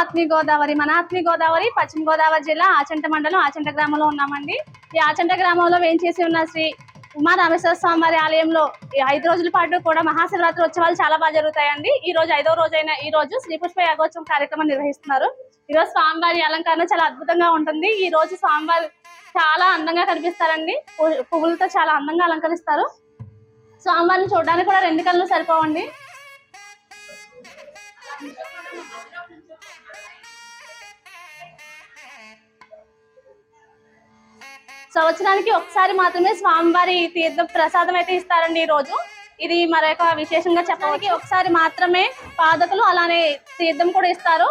ఆత్మీయ గోదావరి మన ఆత్మీయ గోదావరి పశ్చిమ గోదావరి జిల్లా ఆచంట మండలం ఆచంట గ్రామంలో ఉన్నామండి. ఈ ఆచంట గ్రామంలో వేయించేసి ఉన్న శ్రీ ఉమా రామేశ్వర స్వామి వారి ఆలయంలో ఈ ఐదు రోజుల పాటు కూడా మహాశివరాత్రి ఉత్సవాలు చాలా బాగా జరుగుతాయండి. ఈ రోజు ఐదో రోజైన ఈ రోజు శ్రీ పుష్ప యాగోత్సవం కార్యక్రమం నిర్వహిస్తున్నారు. ఈ రోజు స్వామివారి అలంకరణ చాలా అద్భుతంగా ఉంటుంది. ఈ రోజు స్వామివారు చాలా అందంగా కనిపిస్తారండి. పువ్వులతో చాలా అందంగా అలంకరిస్తారు. స్వామివారిని చూడడానికి కూడా రెండు కళ్ళు సరిపోవండి. సంవత్సరానికి ఒకసారి మాత్రమే స్వామివారి తీర్థ ప్రసాదం అయితే ఇస్తారండి ఈ రోజు ఇది మరొక విశేషంగా చెప్పడానికి ఒకసారి మాత్రమే పాదకులు అలానే తీర్థం కూడా ఇస్తారు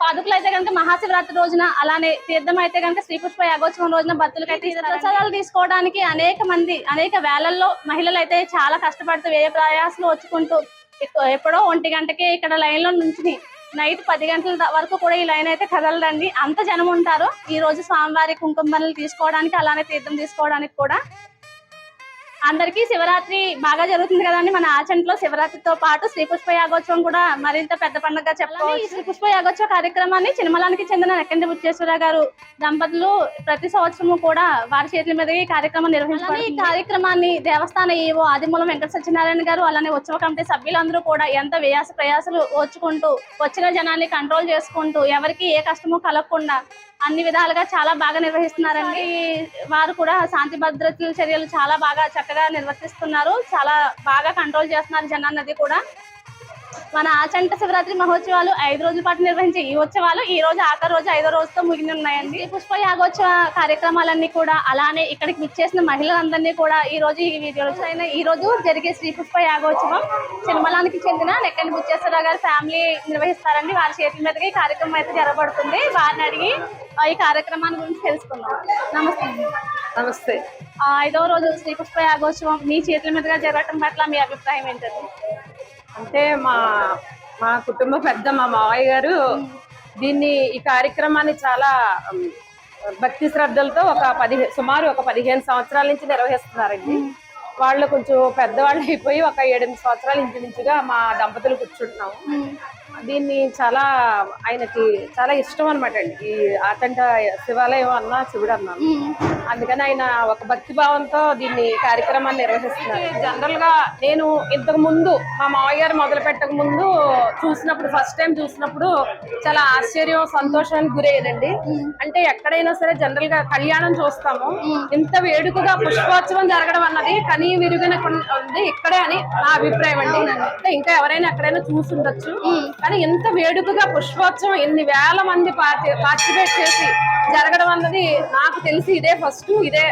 పాదకులు అయితే కనుక మహాశివరాత్రి రోజున అలానే తీర్థం అయితే కనుక శ్రీపుష్ప యాగోత్సవం రోజున భక్తులకి అయితే. ప్రసాదాలు తీసుకోవడానికి అనేక మంది అనేక వేలల్లో మహిళలు అయితే చాలా కష్టపడుతూ వ్యయ ప్రయాసాలు వచ్చుకుంటూ ఎప్పుడో ఒంటి గంటకి ఇక్కడ లైన్లో నుంచి నైట్ పది గంటల వరకు కూడా ఈ లైన్ అయితే కదలదండి. అంత జనం ఉంటారు. ఈ రోజు స్వామివారి కుంకుమ బన్నలు తీసుకోవడానికి అలానే తీర్థం తీసుకోవడానికి కూడా అందరికీ శివరాత్రి బాగా జరుగుతుంది కదండి. మన ఆచంట్లో శివరాత్రితో పాటు శ్రీ పుష్ప యాగోత్సవం కూడా మరింత పెద్ద పండుగ చెప్పాలి ఈ శ్రీ పుష్ప యాగోత్సవ కార్యక్రమాన్ని చినమలానికి చెందిన నెక్కంటి బుచ్చేశ్వర గారు దంపతులు ప్రతి సంవత్సరము కూడా వారి చేతుల మీద ఈ కార్యక్రమం నిర్వహించారు ఈ కార్యక్రమాన్ని దేవస్థాన ఏవో ఆదిమూలం వెంకట సత్యనారాయణ గారు అలానే ఉత్సవ కమిటీ సభ్యులందరూ కూడా ఎంత వ్యయాస ప్రయాసలు ఓర్చుకుంటూ వచ్చిన జనాన్ని కంట్రోల్ చేసుకుంటూ ఎవరికి ఏ కష్టము కలగకుండా అన్ని విధాలుగా చాలా బాగా నిర్వహిస్తున్నారండి. వారు కూడా శాంతి భద్రతల చర్యలు చాలా బాగా చక్కగా నిర్వర్తిస్తున్నారు. చాలా బాగా కంట్రోల్ చేస్తున్నారు జనాన్నది కూడా. మన ఆచంట శివరాత్రి మహోత్సవాలు ఐదు రోజుల పాటు నిర్వహించే ఈ ఉత్సవాలు ఈ రోజు ఆఖరి రోజు ఐదో రోజుతో ముగిని ఉన్నాయండి ఈ పుష్ప యాగోత్సవ కార్యక్రమాలన్నీ కూడా అలానే ఇక్కడికి విచ్చేసిన మహిళలందరినీ కూడా ఈ రోజు ఈ వీడియోలో అయిన ఈ రోజు జరిగే శ్రీ పుష్ప యాగోత్సవం సినిమలానికి చెందిన నెక్కని బుచ్చేశ్వర గారి ఫ్యామిలీ నిర్వహిస్తారండి. వారి చేతుల మీదుగా ఈ కార్యక్రమం అయితే జరగబడుతుంది. వారిని అడిగి ఆ, ఈ కార్యక్రమాన్ని గురించి తెలుసుకుందాం. నమస్తే అండి. నమస్తే. ఆ, ఐదవ రోజు శ్రీ పుష్ప యాగోత్సవం మీ చేతుల మీదుగా జరగటం పట్ల మీ అభిప్రాయం ఏంటండి? అంటే మా మా కుటుంబ పెద్ద మా మావయ్య గారు దీన్ని ఈ కార్యక్రమాన్ని చాలా భక్తి శ్రద్ధలతో ఒక పదిహే సుమారు ఒక పదిహేను సంవత్సరాల నుంచి నిర్వహిస్తున్నారండి. వాళ్ళు కొంచెం పెద్దవాళ్ళు అయిపోయి ఒక ఏడెనిమిది సంవత్సరాల ఇంచుమించుగా మా దంపతులు కూర్చుంటున్నాము. దీన్ని చాలా ఆయనకి చాలా ఇష్టం అనమాట అండి. ఈ ఆటంట శివాలయం అన్నా శివుడు అన్నాను అందుకని ఆయన ఒక భక్తి భావంతో దీన్ని కార్యక్రమాన్ని నిర్వహిస్తున్నారు. జనరల్గా నేను ఇంతకు ముందు మా మామయ్య గారు మొదలు పెట్టక ముందు చూసినప్పుడు ఫస్ట్ టైం చూసినప్పుడు చాలా ఆశ్చర్యం సంతోషానికి గురయ్యేదండి. అంటే ఎక్కడైనా సరే జనరల్గా కళ్యాణం చూస్తాము. ఇంత వేడుకగా పుష్పోత్సవం జరగడం అన్నది కనీ విరుగున ఉంది ఇక్కడే అని నా అభిప్రాయం అండి. ఇంకా ఎవరైనా ఎక్కడైనా చూసి ఉండొచ్చు కానీ ఇంత వేడుకగా పుష్పోత్సవం ఎన్ని వేల మంది పార్టిసిపేట్ చేసి జరగడం అన్నది నాకు తెలిసి ఇదే ఫస్ట్ ఇదే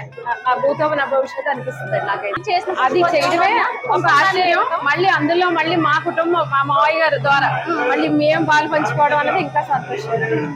నా భూతం నా భవిష్యత్తు అనిపిస్తుంది నాకైతే. అది చేయడమే ఒక ఆశ్చర్యం మళ్ళీ అందులో మళ్ళీ మా కుటుంబం మా మావయ్య గారి ద్వారా మళ్ళీ మేము పాలు పంచుకోవడం అనేది ఇంకా సంతోషం.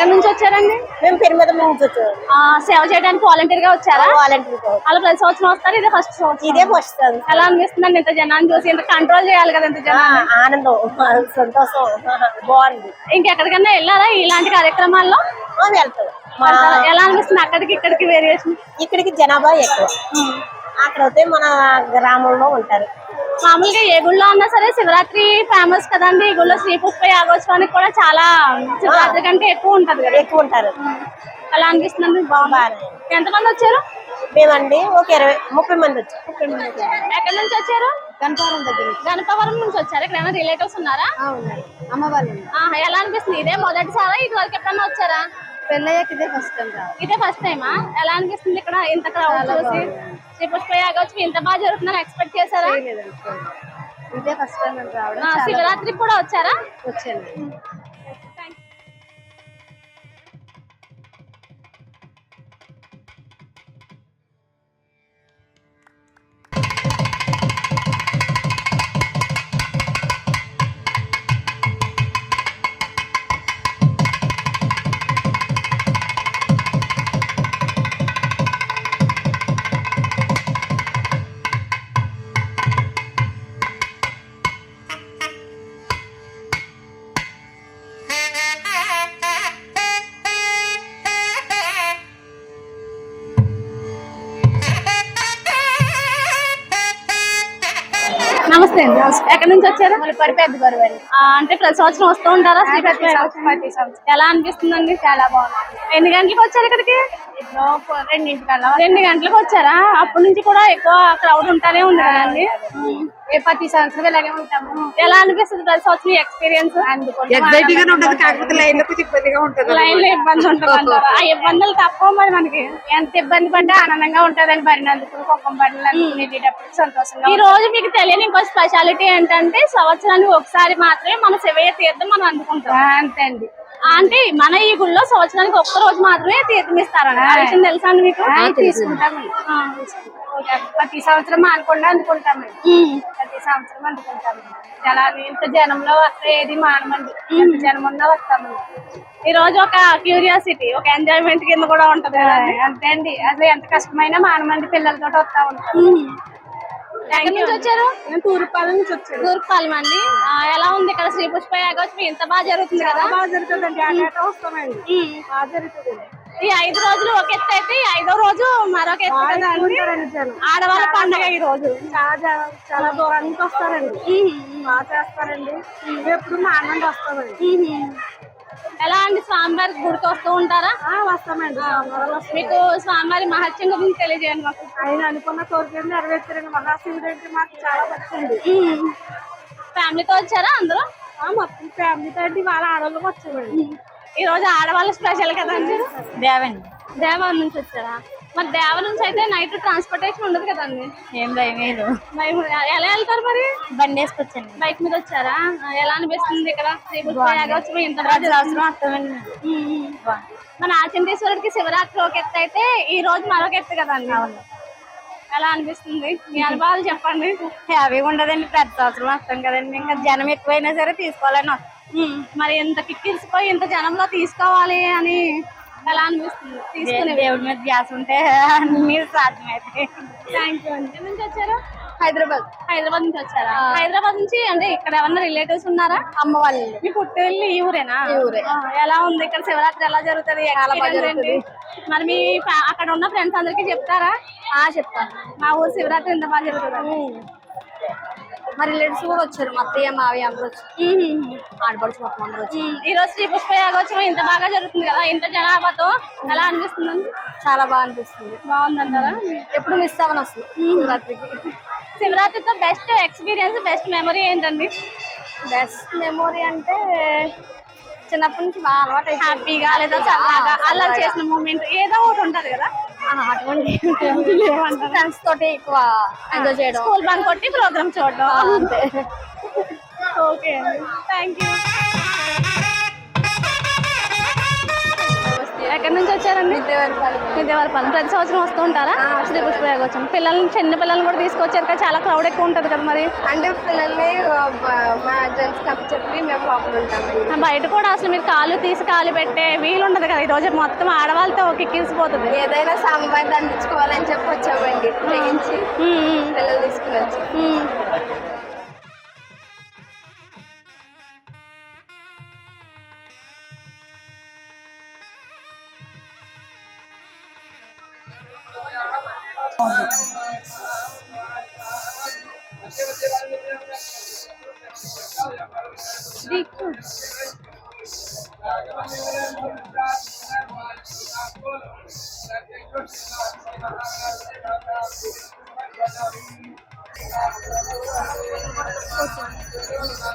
ఎక్కడి నుంచి వచ్చారండి? మేము పెరిమిద నుంచి వచ్చాము ఆ, సేవ చేయడానికి వాలంటీర్గా వచ్చారా? వాలంటీర్ అలా ప్రతి సంవత్సరం వస్తారు? ఇదే ఫస్ట్ సంవత్సరం. ఇదే ఫస్ట్. ఎలా అనిపిస్తుందండి ఇంత జనాన్ని చూసి? ఇంత కంట్రోల్ చేయాలి కదా ఇంత జనాన్ని? ఆనందం. సంతోషం. బాగుంది. ఇంకెక్కడికన్నా వెళ్ళారా ఇలాంటి కార్యక్రమాల్లో? వెళ్తాం. ఎలా అనిపిస్తుంది అక్కడికి ఇక్కడికి వేరియేషన్ ఇక్కడికి జనాభా ఎక్కువ. అక్కడ అయితే మన గ్రామంలో ఉంటారు. మామూలుగా ఏ గుళ్ళో ఉన్నా సరే శివరాత్రి ఫేమస్ కదండి. ఈ గుళ్ళో శ్రీ పుష్ప యాగోత్సవానికి కూడా చాలా శివరాత్రి కంటే ఎక్కువ ఉంటది కదా. ఎక్కువ ఉంటారు. ఎలా అనిపిస్తుంది బాగుంది. ఎంతమంది వచ్చారు? మేమండి ఒక ఇరవై ముప్పై మంది వచ్చాం. ఎక్కడి నుంచి వచ్చారు? గణపారం దగ్గర గణపవరం నుంచి వచ్చారు? ఇక్కడ ఏమైనా రిలేటివ్స్ ఉన్నారా అమ్మ వాళ్ళు ఆహా, ఎలా అనిపిస్తుంది? ఇదే మొదటిసారా? ఇది వరకు ఎప్పుడన్నా వచ్చారా? పెళ్ళయ్యాక ఇదే ఫస్ట్ టైం ఇదే ఫస్ట్ టైమా ఎలా అనిపిస్తుంది ఇక్కడ? ఇంత క్రౌడ్ చూసి శ్రీ పుష్ప యాగోత్సవం ఇంత బాగా జరుగుతుందని ఎక్స్పెక్ట్ చేశారా? ఇదే ఫస్ట్ టైం రావడం ఆ, శివరాత్రికి కూడా వచ్చారా? వచ్చాను. ఎక్కడి నుంచి వచ్చారు? పడి పెద్ద అంటే ప్రతి సంవత్సరం వస్తూ ఉంటారా? ప్రతి సంవత్సరం. ఎలా అనిపిస్తుందండి? చాలా బాగుంది. ఎన్ని గంటలకు వచ్చారు ఇక్కడికి? రెండింటికల్లా రెండు గంటలకు వచ్చారా? అప్పటి నుంచి కూడా ఎక్కువ క్రౌడ్ ఉంటానే ఉంది కదండి. ఏ ప్రతి సంవత్సరం ఇలాగే ఉంటాము. ఎలా అనిపిస్తుంది ప్రతి సంవత్సరం ఎక్స్పీరియన్స్ ఉంటది కాకపోతే లైన్లో కొంచెం ఇబ్బందిగా ఉంటది లైన్లో ఇబ్బంది ఉంటుంది? ఆ ఇబ్బందులు తప్ప మరి మనకి. ఎంత ఇబ్బంది పడ్డా ఆనందంగా ఉంటదని పడినందుకు కుక్కం పడినందుకు సంతోషంగా ఈ రోజు మీకు తెలియని ఇంకో స్పెషాలిటీ ఏంటంటే సంవత్సరానికి ఒకసారి మాత్రమే మన శివయ్య తీర్థం మనం అందుకుంటాం. అంతే అండి. అంటే మన ఈ గుళ్ళో సంవత్సరానికి ఒక్క రోజు మాత్రమే తీర్థం విషయం తెలుసా అండి మీకు? తీసుకుంటామండి. ప్రతి సంవత్సరం అనుకుండా అందుకుంటామండి. ప్రతి సంవత్సరం అందుకుంటామండి. జనాలు ఇంత జనంలో వస్తే ఏది మానమండి. ఎంత జనం ఉన్నా వస్తామండి. ఈ రోజు ఒక క్యూరియాసిటీ ఒక ఎంజాయ్మెంట్ కింద కూడా ఉంటది అంతే అండి. అసలు ఎంత కష్టమైనా మానమండి పిల్లలతో వస్తా ఉంటాం. ఎక్కడి నుంచి వచ్చారు? తూర్పాల నుంచి వచ్చాడు తూర్పాలెం అండి. ఎలా ఉంది ఇక్కడ శ్రీ పుష్ప యాగోత్సవం? ఇంత బాగా జరుగుతుంది కదా? బాగా జరుగుతుందండి ఆ వస్తామండి. ఉమ్. బాగా జరుగుతుంది. ఈ ఐదు రోజులు ఒక ఎత్తు అయితే ఐదో రోజు మరొక ఎత్తు ఆడవాళ్ళ పండగ ఈ రోజు చాలా చాలా దూరం నుంచి వస్తారండి. బాగా చేస్తారండి. ఎప్పుడు మా అన్నండి వస్తామండి ఎలా అండి స్వామివారి గుడికి వస్తూ ఉంటారా? వస్తామండి. మీకు స్వామివారి మహత్యం గురించి తెలియజేయండి మాకు. ఆయన అనుకున్న కోరికలు నెరవేర్చారండి. మహాశివుడు అంటే మాకు చాలా భక్తి ఫ్యామిలీతో వచ్చారా అందరూ? మొత్తం ఫ్యామిలీతో అండి. వాళ్ళ ఆడవాళ్ళకి వచ్చామండి. ఈ రోజు ఆడవాళ్ళ స్పెషల్ కదండి? దేవండి దేవా నుంచి వచ్చారా? మరి దేవ నుంచి అయితే నైట్ ట్రాన్స్పోర్టేషన్ ఉండదు కదండి. ఏం భయం లేదు. ఎలా వెళ్తారు మరి? బండి వేసుకొచ్చండి. బైక్ మీద వచ్చారా? ఎలా అనిపిస్తుంది ఇక్కడ? ఇంత. మన ఆచంటేశ్వరుడికి శివరాత్రి ఒక ఎత్తు అయితే ఈ రోజు మరొక ఎత్తు కదండి. ఎలా అనిపిస్తుంది? మీ అనుభవాలు చెప్పండి. హ్యాపీగా ఉండదండి ప్రతి సంవత్సరం వస్తాం కదండి. ఇంకా జనం ఎక్కువైనా సరే తీసుకోవాలని. మరి ఇంత కిక్కిరిసిపోయి ఇంత జనంలో తీసుకోవాలి అని ఎలా అనిపిస్తుంది. తీసుకునే దేవుడి మీద ధ్యాస ఉంటే అన్ని సాధ్యమైతే థ్యాంక్ యూ అండి. నుంచి వచ్చారు? హైదరాబాద్. హైదరాబాద్ నుంచి వచ్చారా? హైదరాబాద్ నుంచి అంటే ఇక్కడ ఏమన్నా రిలేటివ్స్ ఉన్నారా? అమ్మ వాళ్ళు మీ పుట్టిల్లు ఈ ఊరేనా? ఊరే. ఎలా ఉంది ఇక్కడ శివరాత్రి? ఎలా జరుగుతుంది? మరి మీ ఫ్యా- అక్కడ ఉన్న ఫ్రెండ్స్ అందరికి చెప్తారా? ఆ చెప్తాను. మా ఊరు శివరాత్రి ఇంత బాగా జరుగుతుంది? మా రిలేటివ్స్ కూడా వచ్చారు మా అత్తయ్య మావి అందరూ వచ్చారు. ఆడపడుచు మొత్తం అందరూ వచ్చారు. ఈ రోజు శ్రీ పుష్ప యాగోత్సవం ఇంత బాగా జరుగుతుంది కదా ఇంత జనాభాతో ఎలా అనిపిస్తుంది? చాలా బాగా అనిపిస్తుంది. బాగుందంటారా? ఎప్పుడు మిస్ అవ్వను అసలు శివరాత్రికి. శివరాత్రితో బెస్ట్ ఎక్స్పీరియన్స్ బెస్ట్ మెమరీ ఏంటండి? బెస్ట్ మెమొరీ అంటే చిన్నప్పటి నుంచి బాగా అలవాటు హ్యాపీగా లేదా చల్లగా అలా చేసిన మూమెంట్ ఏదో ఒకటి ఉంటది కదా? అటువంటి ఫ్రెండ్స్ తోటి ఎక్కువ ఎంజాయ్ చేయడం. స్కూల్ బంక్ కొట్టి ప్రోగ్రామ్ చూడడం. అంతే. ఓకే అండి. థ్యాంక్ యూ ఎక్కడి నుంచి వచ్చారండి? విద్యావరపాలెం. ప్రతి సంవత్సరం వస్తూ ఉంటారా? శ్రీ పుష్పయాగోచం పిల్లల్ని చిన్న పిల్లల్ని కూడా తీసుకొచ్చారు కదా చాలా క్రౌడ్ ఎక్కువ ఉంటుంది కదా మరి. అంటే పిల్లల్ని మా జెంట్స్ చెప్పి మేము లోపల ఆ బయట కూడా అసలు మీరు కాలు తీసి కాలు పెట్టే వీలు ఉండదు కదా. ఈ రోజు మొత్తం ఆడవాళ్ళతో కిక్కిసిపోతుంది ఏదైనా సాంబార్ దండించుకోవాలని చెప్పి వచ్చామండి. తెగించి పిల్లలు తీసుకుని వచ్చి.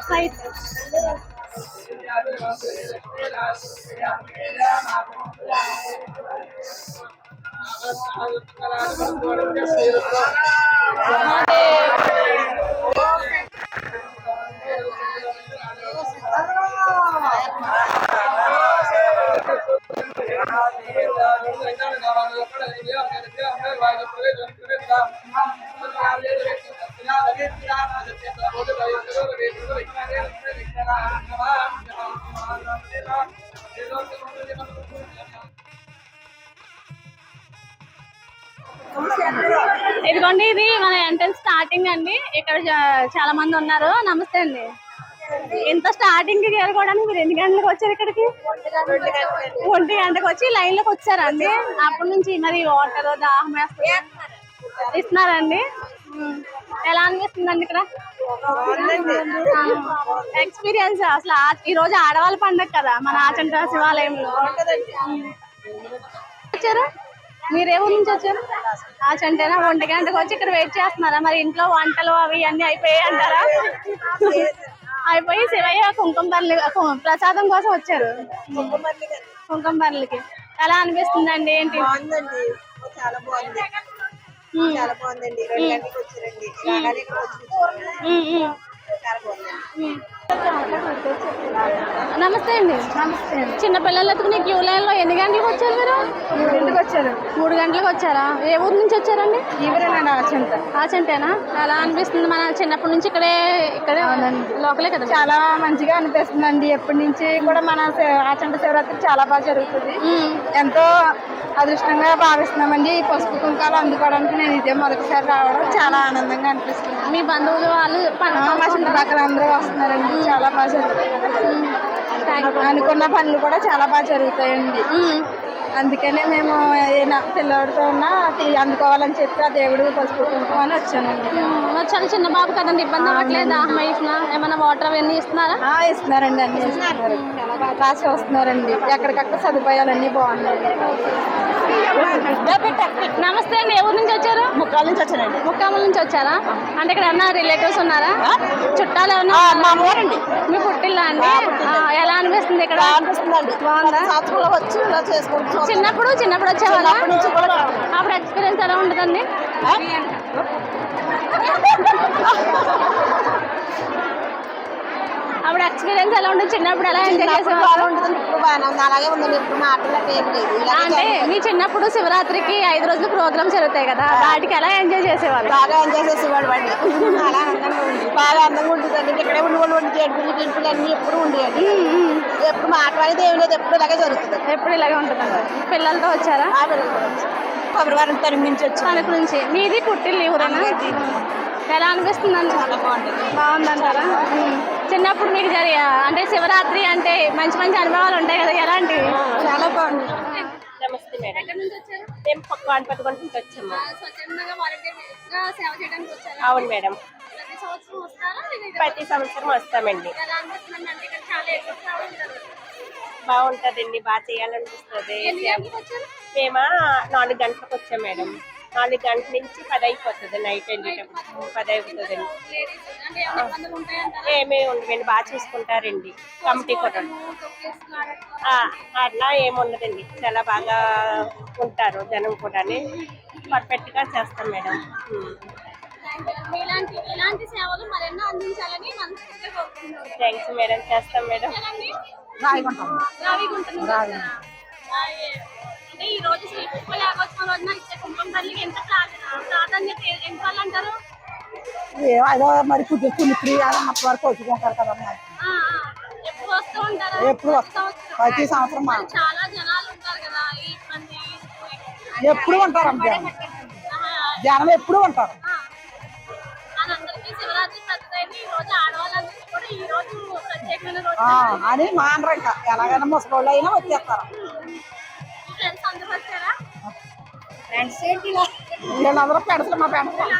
Hayır. ఉమ్. రైట్. ఇదిగోండి ఇది మన ఎంట్రన్స్ స్టార్టింగ్ అండి. ఇక్కడ చాలా మంది ఉన్నారు. నమస్తే అండి. ఇంత స్టార్టింగ్కి చేరుకోవడానికి మీరు ఎన్ని గంటలకు వచ్చారు ఇక్కడికి? ఒంటి గంటకు వచ్చి లైన్లోకి వచ్చారండి. అప్పటి నుంచి మరి వాటర్ దాహం ఇస్తున్నారండి. ఎలా అనిపిస్తుందండి ఇక్కడ? ఎక్స్పీరియన్స్ అసలు ఈ రోజు ఆడవాళ్ళ పండగ కదా మన ఆచంట శివాలయంలో. వచ్చారు? మీరు ఏ ఊరు నుంచి వచ్చారు? ఆచంటేనా ఒంటి గంటకు వచ్చి ఇక్కడ వెయిట్ చేస్తున్నారా? మరి ఇంట్లో వంటలు అవి అన్ని అయిపోయాయి అంటారా? అయిపోయి శివయ్య కుంకుమ బర్రెలు కు- ప్రసాదం కోసం వచ్చారు. కుంకుమ బర్రెలకి. ఎలా అనిపిస్తుందండి? ఏంటి? బాగుందండి. చాలా బాగుంది. చాలా బాగుందండి. రెండు గంటలకు వచ్చారండి. చాలా బాగుంది. నమస్తే అండి. నమస్తే. చిన్న పిల్లలు ఎత్తుకుని క్యూ లైన్లో ఎన్ని గంటలకు వచ్చారు మీరు? వచ్చారు. మూడు గంటలకు వచ్చారా? ఏ ఊరు నుంచి వచ్చారండి? ఈవరేనండి ఆచంట. ఆచంటేనా? ఎలా అనిపిస్తుంది మన చిన్నప్పటి నుంచి ఇక్కడే ఇక్కడే లోకలే కదా చాలా మంచిగా అనిపిస్తుందండి. ఎప్పటి నుంచి కూడా మన ఆచంట శివరాత్రి చాలా బాగా జరుగుతుంది. ఎంతో అదృష్టంగా భావిస్తున్నామండి. ఈ పసుపు కుంకాలు అందుకోవడానికి నేను ఇదే మొదటిసారి రావడం చాలా ఆనందంగా అనిపిస్తుంది. మీ బంధువులు వాళ్ళు మా చుట్టుపక్కల అందరూ వస్తున్నారండి. చాలా బాగా జరుగుతుంది అనుకున్న పనులు కూడా చాలా బాగా జరుగుతాయండి. అందుకనే మేము ఏదైనా పిల్లడితో ఉన్నా అందుకోవాలని చెప్పి ఆ దేవుడు పసుపు కుంకుమ అని వచ్చానండి. చాలా చిన్న బాబు కదండి. ఇబ్బంది అవ్వట్లేదు? దాహం వేసిన ఏమైనా వాటర్ అవన్నీ ఇస్తున్నారా? ఇస్తున్నారండి అన్ని ఇస్తున్నారు. రాసి వస్తున్నారండి ఎక్కడికక్కడ సదుపాయాలన్నీ బాగున్నాయి. నమస్తే అండి. ఏ ఊరు నుంచి వచ్చారు? ముక్కాల నుంచి వచ్చానండి. ముక్కాముల నుంచి వచ్చారా? అంటే ఇక్కడ ఏమన్నా రిలేటివ్స్ ఉన్నారా? చుట్టాలు ఏమన్నా మా ఊరండి మీ పుట్టిల్లా అండి? ఎలా అనిపిస్తుంది ఇక్కడ? అనిపిస్తుందండి. బాగుందా? వచ్చి ఇలా చేసుకుంటూ చిన్నప్పుడు చిన్నప్పుడు వచ్చేవాళ్ళ? అప్పుడు ఎక్స్పీరియన్స్ ఎలా ఉంటుందండి? ఎక్స్పీరియన్స్ ఎలా ఉంటుంది చిన్నప్పుడు ఎలా ఎంజాయ్ చేసేవాళ్ళు ఉంటుందండి ఇప్పుడు బాగానే ఉంది. అలాగే ఉందండి ఇప్పుడు మాటలు ఏం లేదు. అంటే మీ చిన్నప్పుడు శివరాత్రికి ఐదు రోజులు ప్రోగ్రామ్స్ జరుగుతాయి కదా వాటికి ఎలా ఎంజాయ్ చేసేవాళ్ళు? బాగా ఎంజాయ్ చేసేవాడు వాడిని ఉంది. బాగా అందంగా ఉంటుందండి ఇక్కడే ఉండి వాళ్ళు ఉండి ఏడుపులు గింపులు అన్ని ఎప్పుడు ఉండేయండి ఎప్పుడు మాట్లాడేది ఏమి లేదు ఎప్పుడు ఇలాగే జరుగుతుంది. ఎప్పుడు ఇలాగే ఉంటుంది పిల్లలతో వచ్చారా? ఆ పిల్లలు కూడా వచ్చి. ఫిబ్రవరి వచ్చాను తణుకు నుంచి. మీది పుట్టిల్లు ఊరేనా? ఎలా అనిపిస్తుంది చాలా బాగుంటుంది. బాగుందంటారా. చిన్నప్పుడు మీకు జరి అంటే శివరాత్రి అంటే మంచి మంచి అనుభవాలు ఉంటాయి కదా ఎలాంటివి? చాలా బాగుంది. నమస్తే మేడం. మేము వానపతి కొండ నుంచి వచ్చాము. సేవ చేయడానికి వచ్చారా? అవును మేడం. ప్రతి సంవత్సరం వస్తారా? ప్రతి సంవత్సరం వస్తామండి. ఎలా అనిపిస్తుంది అంటే ఇక్కడ చాలా ఎక్కువ crowd ఉంటుంది. బాగుంటుందండి బాగా చేయాలనిపిస్తుంది. వచ్చారు? మేము నాలుగు గంటలకు వచ్చాం మేడం. నాలుగు గంటల నుంచి పది అయిపోతుంది నైట్ వెళ్ళేటప్పుడు పది అయిపోతుందండి ఏమీ ఉండవండి బాగా చూసుకుంటారండి కమిటీ కూడా. అట్లా ఏమి ఉండదండి చాలా బాగా ఉంటారు జనం కూడా పర్ఫెక్ట్గా చేస్తాం మేడం. ఇలాంటి సేవలు మరెన్నో అందించాలని మనస్ఫూర్తిగా థ్యాంక్స్ మేడం చేస్తాం మేడం? రావిగుంట? అంటే ఈ రోజు శ్రీ పుష్ప యాగోత్సవం రోజున ఇచ్చే కుంకుమ తల్లికి ఎంత ప్రా- ప్రాధాన్యత ఎంత అంటారు ఏదో మరి పుట్టి పుణ్యక్రి అన్నప్పటి వరకు వచ్చుకుంటారు కదమ్మా ఆ. ఎప్పుడు వస్తూ ఉంటారా? ఎప్పుడు. ప్రతి సంవత్సరం. చాలా జనాలు ఉంటారు కదా ఎప్పుడు ఉంటారమ్మా జనం? జనం ఎప్పుడు ఉంటారు? అని మానరు ఇంకా ఎలాగైనా ముసలోళ్ళు అయినా వచ్చేస్తారు. ఫ్రెండ్స్ ఏంటి? వీళ్ళందరూ పెడతారు మా పెడతాం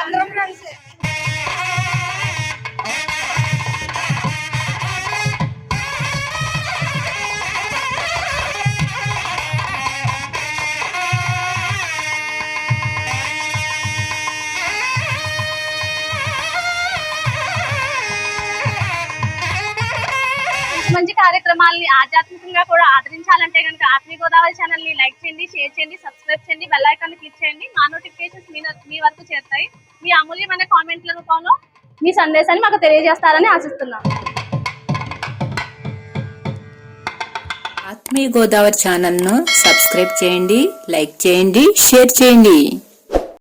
అందరం ఫ్రెండ్స్ మంచి కార్యక్రమాలని ఆధ్యాత్మికంగా కూడా ఆదరించాలంటే కనుక ఆత్మీయ గోదావరి ఛానల్ని లైక్ చేయండి షేర్ చేయండి సబ్స్క్రైబ్ చేయండి బెల్ ఐకాన్ క్లిక్ చేయండి. మా నోటిఫికేషన్స్ మీ మీ వరకు చేస్తాయి మీ అమూల్యమైన కామెంట్ల రూపంలో మీ సందేశాన్ని మాకు తెలియజేస్తారని ఆశిస్తున్నాం. ఆత్మీయ గోదావరి ఛానల్ను సబ్స్క్రైబ్ చేయండి లైక్ చేయండి షేర్ చేయండి.